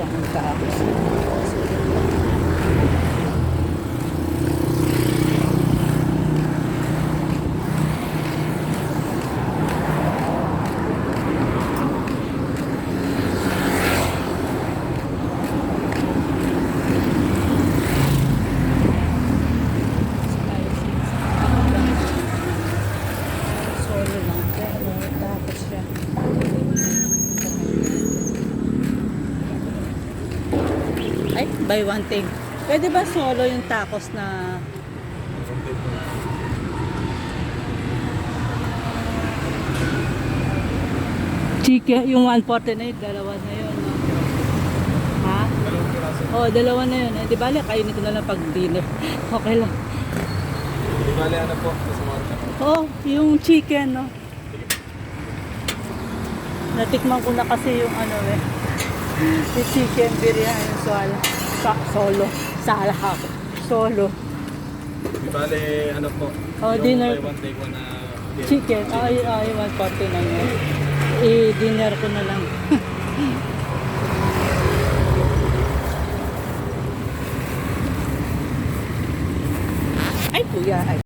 siya. ang buy one thing. Pwede ba solo yung tacos na chicken, yung 140 na yun, dalawa na yun, no? Ha? Oo, dalawa na yun. Eh, di bale, kainin ko na lang pag dinner. Okay lang. Di bali ano po. Oo, yung chicken, no? Natikman ko na kasi yung ano eh. Yung chicken biryani, yung solo. Sa, solo. Sala ako. Solo. Di bali ano po. Oh, yung dinner. buy one take one na Chicken. Ay, ay, 140 na yun. I-dinner ko na lang. ay, kuya. Ay.